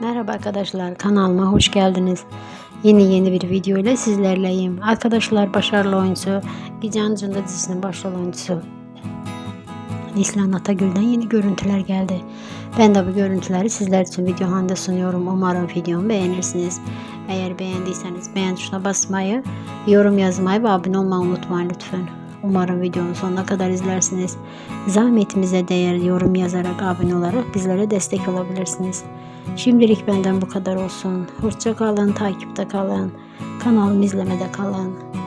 Merhaba arkadaşlar kanalıma hoş geldiniz. Yeni yeni bir video ile sizlerleyim. Arkadaşlar başarılı oyuncu Gizem Cunda dizisinin başrol oyuncusu Nislan Atagül'den yeni görüntüler geldi. Ben de bu görüntüleri sizler için video halinde sunuyorum. Umarım videomu beğenirsiniz. Eğer beğendiyseniz beğen tuşuna basmayı, yorum yazmayı ve abone olmayı unutmayın lütfen. Umarım videonun sonuna kadar izlersiniz. Zahmetimize değer yorum yazarak abone olarak bizlere destek olabilirsiniz. Şimdilik benden bu kadar olsun. Hoşça kalın, takipte kalın. Kanalımı izlemede kalın.